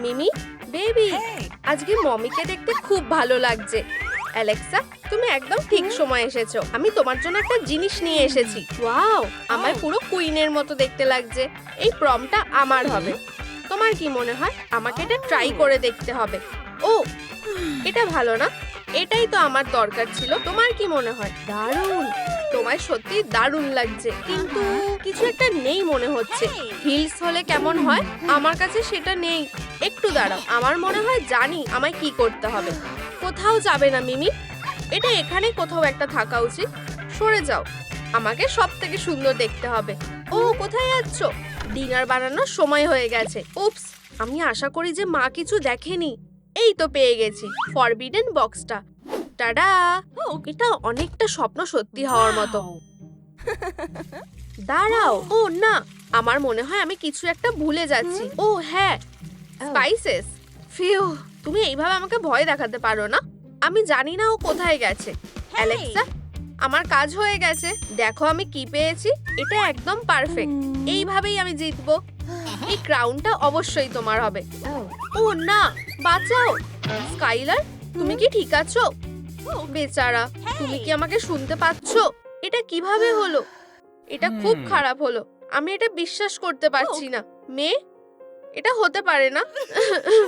মিমি baby আজকে মমিকে দেখতে খুব ভালো লাগছে। অ্যালেক্সা তুমি একদম ঠিক সময় এসেছ। আমি তোমার জন্য একটা জিনিস নিয়ে এসেছি। ওয়াও। আমার পুরো কুইনের মতো দেখতে লাগছে। এই প্রমটা আমার হবে। তোমার কি মনে হয়? আমাকে এটা ট্রাই করে দেখতে হবে। ও এটা ভালো না। এটাই তো আমার দরকার ছিল। তোমার কি মনে হয়? দারুণ। তোমায় সত্যি দারুণ লাগছে। কিন্তু কিছু একটা নেই মনে হচ্ছে। হিলস হলে কেমন হয়? আমার কাছে সেটা নেই। একটু দাঁড়াও। আমার মনে হয় জানি আমায় কি করতে হবে। কোথাও যাবে না, মিমি। এটা এখানে কোথাও একটা থাকা উচিত। সরে যাও। আমাকে সব থেকে সুন্দর দেখতে হবে। ও, কোথায় যাচ্ছ? ডিনার বানানোর সময় হয়ে গেছে। উপস আমি আশা করি যে মা কিছু দেখেনি। এই তো পেয়ে গেছি। ফরবিডেন বক্সটা। টাডা। এটা অনেকটা স্বপ্ন সত্যি হওয়ার মতো। দাঁড়াও। ও না আমার মনে হয় আমি কিছু একটা ভুলে যাচ্ছি। ও হ্যাঁ স্পাইসেস ফিউ তুমি এইভাবে আমাকে ভয় দেখাতে পারো না। আমি জানি না ও কোথায় গেছে। অ্যালেক্সা আমার কাজ হয়ে গেছে। দেখো আমি কি পেয়েছি এটা একদম পারফেক্ট এইভাবেই আমি জিতবো। এই ক্রাউনটা অবশ্যই তোমার হবে। ও না বাঁচাও। স্কাইলার তুমি কি ঠিক আছো? বেচারা তুমি কি আমাকে শুনতে পাচ্ছো? এটা কীভাবে হলো? এটা খুব খারাপ হলো। আমি এটা বিশ্বাস করতে পারছি না। মেয়ে এটা হতে পারে না।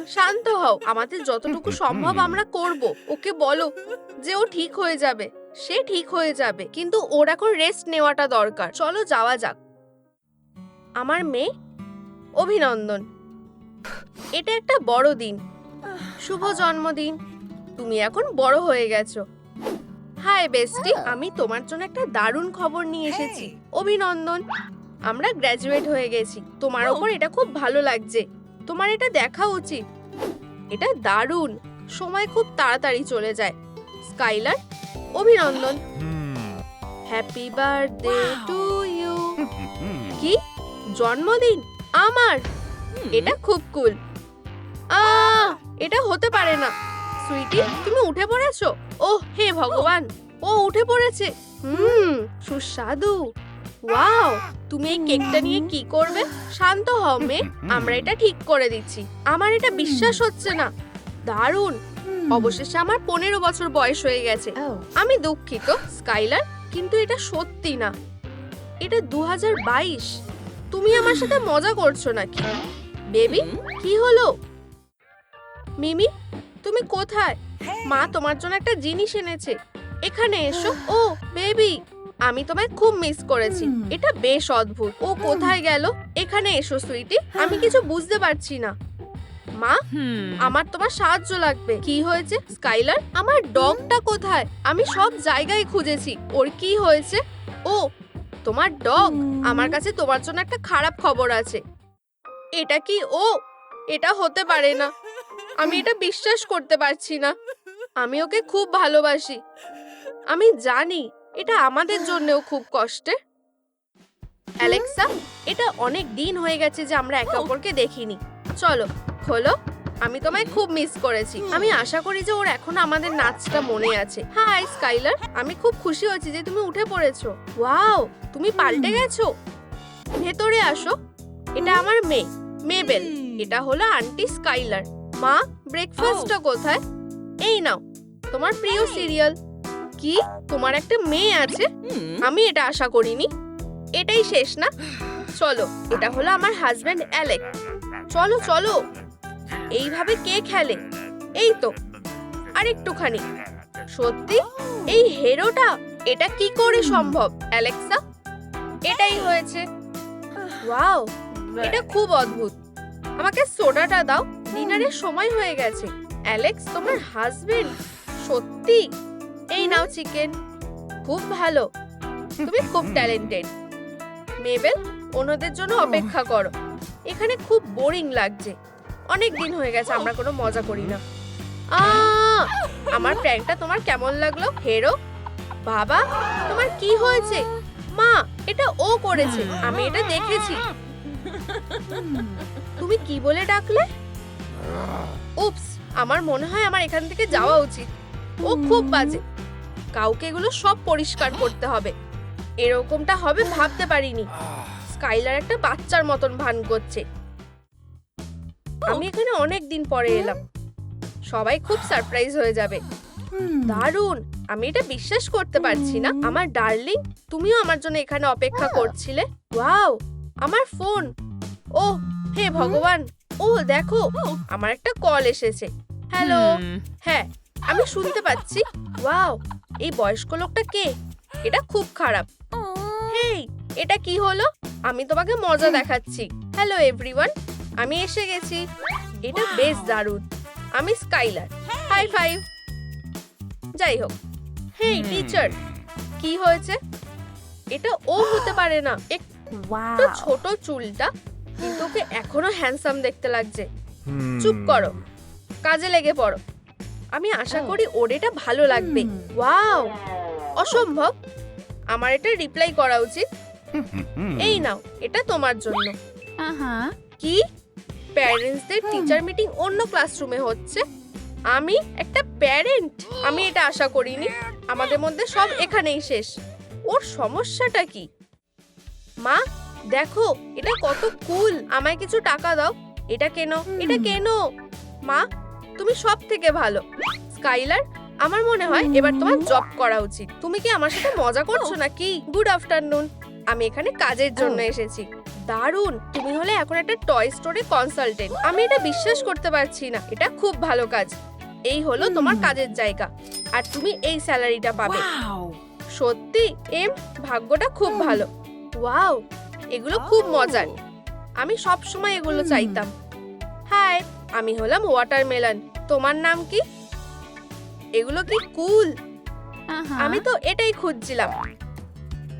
শান্ত হও। আমাদের যতটুকু সম্ভব আমরা করব। ওকে বলো যে ও ঠিক হয়ে যাবে। সে ঠিক হয়ে যাবে। কিন্তু ওর এখন রেস্ট নেওয়াটা দরকার। চলো যাওয়া যাক। আমার মেয়ে অভিনন্দন। এটা একটা বড় দিন শুভ জন্মদিন। তুমি এখন বড় হয়ে গেছো। হাই বেস্টি আমি তোমার জন্য একটা দারুণ খবর নিয়ে এসেছি। অভিনন্দন। আমরা গ্র্যাজুয়েট হয়ে গেছি। তোমার ওপর এটা খুব ভালো লাগছে। তোমার এটা দেখা উচিত। এটা দারুণ। সময় খুব তাড়াতাড়ি চলে যায়। স্কাইলার অভিনন্দন। Happy birthday to you. কি? জন্মদিন? আমার? এটা খুব কুল। আ এটা হতে পারে না। সুইটি তুমি উঠে পড়েছো? ও হে ভগবান ও উঠে পড়েছে। হুম সুস্বাদু। ওয়াও তুমি এই কেকটা নিয়ে কি করবে? শান্ত হও মে আমরা এটা ঠিক করে দিচ্ছি। আমার এটা বিশ্বাস হচ্ছে না। দারুণ। অবশেষে আমার পনেরো বছর বয়স হয়ে গেছে। আমি দুঃখিত স্কাইলার কিন্তু এটা সত্যি না। এটা দু হাজার বাইশ। তুমি আমার সাথে মজা করছ নাকি? বেবি কি হলো? মিমি তুমি কোথায়? মা তোমার জন্য একটা জিনিস এনেছে। এখানে এসো। ও বেবি আমি তোমায় খুব মিস করেছি। এটা বেশ অদ্ভুত। ও কোথায় গেল? এখানে এসো সুইটি। আমি কিছু বুঝতে পারছি না। মা আমার তোমার সাহায্য লাগবে। কি হয়েছে? স্কাইলার আমার ডগটা কোথায়? আমি সব জায়গায় খুঁজেছি। ওর কি হয়েছে? ও তোমার ডগ। আমার কাছে তোমার জন্য একটা খারাপ খবর আছে। এটা কি ও? এটা হতে পারে না। আমি এটা বিশ্বাস করতে পারছি না। আমি ওকে খুব ভালোবাসি। আমি জানি এটা আমাদের জন্যও খুব কষ্টে অ্যালেক্সা, এটা অনেক দিন হয়ে গেছে যে আমরা একে অপরকে দেখিনি। চলো, খোলো, আমি তোমায় খুব মিস করেছি। আমি আশা করি যে ওর এখন আমাদের নাচটা মনে আছে। হাই স্কাইলার, আমি খুব খুশি হয়েছি যে তুমি উঠে পড়েছো। ওয়াও, তুমি পাল্টে গেছো। ভেতরে আসো, এটা আমার মেয়ে, মেবেল। এটা হলো আন্টি স্কাইলার। মা ব্রেকফাস্টটা কোথায়? এই নাও তোমার প্রিয় সিরিয়াল কি? তোমার একটা মেয়ে আছে। আমি এটা আশা করিনি। এটাই শেষ না? চলো এটা হলো আমার হাজবেন্ড অ্যালেক চলো চলো। এইভাবে কে খেলে? এই তো আরেকটুখানি সত্যি? এই হেরোটা এটা কি করে সম্ভব অ্যালেক্সা এটাই হয়েছে। ওয়াও এটা খুব অদ্ভুত। আমাকে সোডাটা দাও। ডিনারের সময় হয়ে গেছে। অ্যালেক্স, তোমার হাজবেন্ড? সত্যি? এই নাও চিকেন। খুব ভালো। তুমি খুব ট্যালেন্টেড। মেবেল, অন্যদের জন্য অপেক্ষা করো। এখানে খুব বোরিং লাগছে। অনেক দিন হয়ে গেছে, আমরা কোনো মজা করি না! আমার প্র্যাঙ্কটা তোমার কেমন লাগল? হেরো? বাবা, তোমার কি হয়েছে? মা, এটা ও করেছে। আমি এটা দেখেছি। তুমি কি বলে ডাকলে? উপস আমার মনে হয় আমার এখান থেকে যাওয়া উচিত। ও খুব বাজে। কাউকে এগুলো সব পরিষ্কার করতে হবে। এরকমটা হবে ভাবতে পারিনি। স্কাইলার একটা বাচ্চার মতন ভান করছে। আমি এখানে অনেক দিন পরে এলাম। সবাই খুব সারপ্রাইজ হয়ে যাবে। দারুণ! আমি এটা বিশ্বাস করতে পারছি না। আমার ডার্লিং, তুমিও আমার জন্য এখানে অপেক্ষা করছিলে। ওয়াও! আমার ফোন। ও হে ভগবান! ও দেখো আমার একটা কল এসেছে। হ্যালো হ্যাঁ আমি শুনতে পাচ্ছি। ওয়াও এই বয়স্ক লোকটা কে? এটা খুব খারাপ। হেই এটা কি হলো? আমি তোমাকে মজা দেখাচ্ছি। হ্যালো এভরিওয়ান আমি এসে গেছি। এটা বেশ দারুণ। আমি স্কাইলার। হাই ফাইভ যাই হোক। হেই টিচার কি হয়েছে? এটা ও হতে পারে না। একটু ছোট চুলটা কিন্তু ওকে এখনও হ্যান্ডসাম দেখতে লাগছে। চুপ করো। কাজে লেগে পড়ো। আমি আশা করি ওর এটা ভালো লাগবে। ওয়াও! অসম্ভব। আমার এটা রিপ্লাই করা উচিত। এই নাও এটা তোমার জন্য। কি? প্যারেন্টসদের টিচার মিটিং অন্য ক্লাসরুমে হচ্ছে। আমি একটা প্যারেন্ট আমি এটা আশা করিনি। আমাদের মধ্যে সব এখানেই শেষ। ওর সমস্যাটা কি? মা দেখো এটা কত কুল। আমায় কিছু টাকা দাও। এটা কেন? এটা কেন? মা তুমি সব থেকে ভালো। স্কাইলার আমার মনে হয় এবার তোমার জব করা উচিত। তুমি কি আমার সাথে মজা করছ নাকি? গুড আফটারনুন আমি এখানে কাজের জন্য এসেছি। দারুণ! তুমি হলে এখন একটা টয় স্টোরে কনসালটেন্ট আমি এটা বিশ্বাস করতে পারছি না। এটা খুব ভালো কাজ। এই হলো তোমার কাজের জায়গা। আর তুমি এই স্যালারিটা পাবে। সত্যি এম ভাগ্যটা খুব ভালো। ওয়াও! এগুলো খুব মজার। আমি সব সময় এগুলো চাইতাম। হাই আমি হলাম ওয়াটারমেলন তোমার নাম কি? এগুলো কি কুল? আমি তো এটাই খুঁজছিলাম।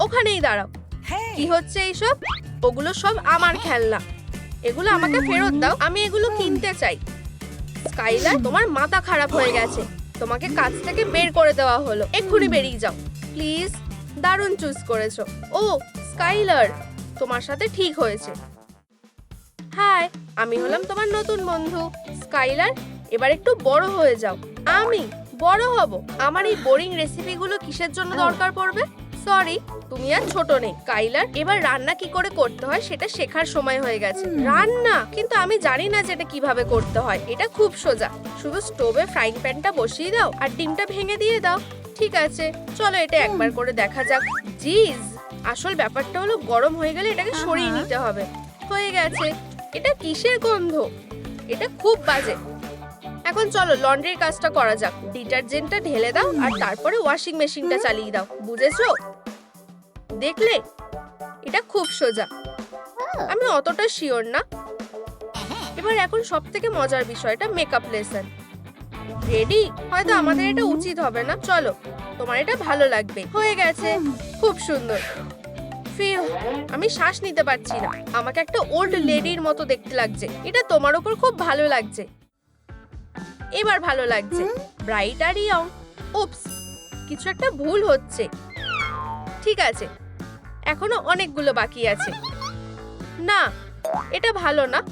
ওখানেই দাঁড়াও। কি হচ্ছে এইসব? ওগুলো সব আমার খেলনা। এগুলো আমাকে ফেরত দাও। আমি এগুলো কিনতে চাই। স্কাইলার তোমার মাথা খারাপ হয়ে গেছে। তোমাকে কাজ থেকে বের করে দেওয়া হলো। এক্ষুনি বেরিয়ে যাও। প্লিজ দারুণ চুজ করেছ। ও স্কাইলার। তোমার সাথে ঠিক হয়েছে। হাই আমি হলাম তোমার নতুন বন্ধু স্কাইলার। এবার একটু বড় হয়ে যাও। আমি বড় হব। আমার এই বোরিং রেসিপিগুলো কিসের জন্য দরকার পড়বে? সরি তুমি আর ছোট নেই। কাইলার এবার রান্না কি করে করতে হয় সেটা শেখার সময় হয়ে গেছে। রান্না কিন্তু আমি জানি না যেটা কীভাবে করতে হয়। এটা খুব সোজা। শুধু স্টোভে ফ্রাইং প্যানটা বসিয়ে দাও আর ডিমটা ভেঙে দিয়ে দাও। ঠিক আছে চলো এটা একবার করে দেখা যাক। জিজ আসল ব্যাপারটা হলো গরম হয়ে গেলে এটাকে সরিয়ে নিতে হবে। হয়ে গেছে। এটা কিসের গন্ধ? এটা খুব বাজে। এখন চলো লন্ড্রির কাজটা করা যাক। ডিটারজেন্টটা ঢেলে দাও আর তারপরে ওয়াশিং মেশিনটা চালিয়ে দাও। বুঝেছ? দেখলে? এটা খুব সোজা। আমি অতটা শিওর না। এবার এখন সব থেকে মজার বিষয়টা মেকআপ লেসন রেডি হয়তো আমাদের এটা উচিত হবে না। চলো। তোমার এটা ভালো লাগবে। হয়ে গেছে। খুব সুন্দর। ফিউ আমি শ্বাস নিতে পারছি না। আমাকে একটা ওল্ড লেডির মতো দেখতে লাগছে। এটা তোমার উপর খুব ভালো লাগছে। এবার ভালো লাগছে। ব্রাইট আর ইয়ং উপস কিছু একটা ভুল হচ্ছে। ঠিক আছে। এখনও অনেকগুলো বাকি আছে। না এটা ভালো না।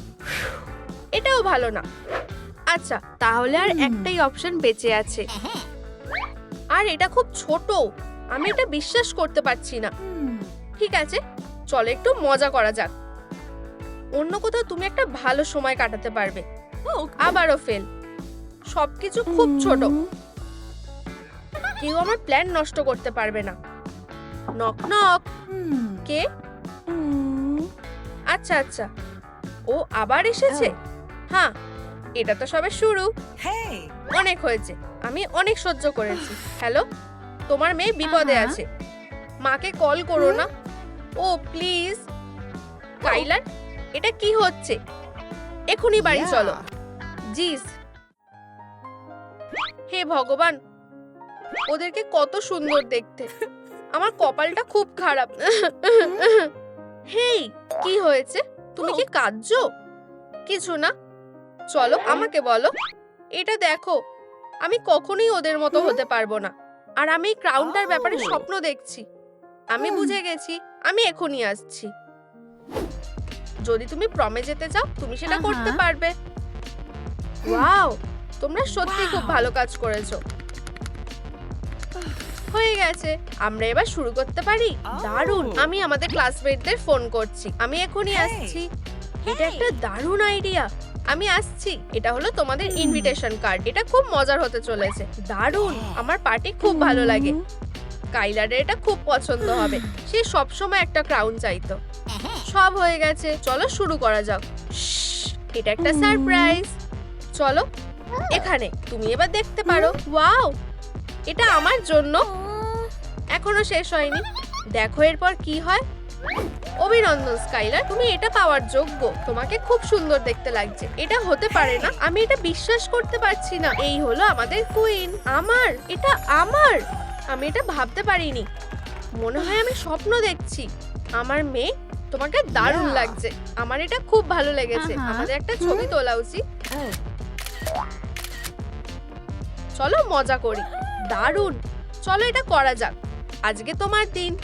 এটাও ভালো না। আচ্ছা তাহলে আর একটাই অপশন বেঁচে আছে। আর এটা খুব ছোট। আমি এটা বিশ্বাস করতে পারছি না। ঠিক আছে চলো একটু মজা করা যাক। অন্য কোথাও তুমি একটা ভালো সময় কাটাতে পারবে। আবারও ফেল। সবকিছু খুব ছোট। কেউ আমার প্ল্যান নষ্ট করতে পারবে না। নক নক কে? আচ্ছা আচ্ছা। ও আবার এসেছে। হ্যাঁ। এটা তো সবে শুরু। অনেক হয়েছে। আমি অনেক সহ্য করেছি। হ্যালো তোমার মেয়ে বিপদে আছে। মাকে কল করো না। ও প্লিজ কাইলার এটা কি হচ্ছে? এখনই বাড়ি চলো। জিস হে ভগবান ওদেরকে কত সুন্দর দেখতে। আমার কপালটা খুব খারাপ। হেই কি হয়েছে? তুমি কি কাঁদছো? কিছু না। চলো আমাকে বলো। এটা দেখো আমি কখনোই ওদের মতো হতে পারব না। আর আমি এই ক্রাউনটার ব্যাপারে. স্বপ্ন দেখছি। আমি বুঝে গেছি আমি এখনই আসছি। যদি তুমি প্রমে যেতে চাও তুমি সেটা করতে পারবে। ওয়াও তোমরা সত্যি খুব ভালো কাজ করেছ। হয়ে গেছে আমরা এবার শুরু করতে পারি. দারুণ আমি আমাদের ক্লাসমেটদের ফোন করছি। আমি এখনই আসছি। এটা একটা দারুণ আইডিয়া আমি আসছি। এটা হলো তোমাদের ইনভিটেশন কার্ড এটা খুব মজার হতে চলেছে। দারুণ! আমার পার্টি খুব ভালো লাগে। কাইলারের এটা খুব পছন্দ হবে। সে সবসময় একটা ক্রাউন চাইতো। সব হয়ে গেছে। চলো শুরু করা যাক। এটা একটা সারপ্রাইজ চলো, এখানে। তুমি এবার দেখতে পারো। ওয়াও! এটা আমার জন্য। এখনও শেষ হয়নি। দেখো এরপর কি হয়। অভিনন্দন স্কাইলার। তুমি এটা পাওয়ার যোগ্য। তোমাকে খুব সুন্দর দেখতে লাগছে। এটা হতে পারে না। আমি এটা বিশ্বাস করতে পারছি না। এই হলো আমাদের কুইন আমার। এটা আমার। আমি এটা ভাবতে পারিনি। মনে হয় আমি স্বপ্ন দেখছি। আমার মেয়ে তোমাকে দারুণ লাগছে। আমার এটা খুব ভালো লেগেছে। আহা। আমাদের একটা ছবি তোলা উচিত। চলো মজা করি। দারুণ। চলো এটা করা যাক। আজকে তোমার দিন।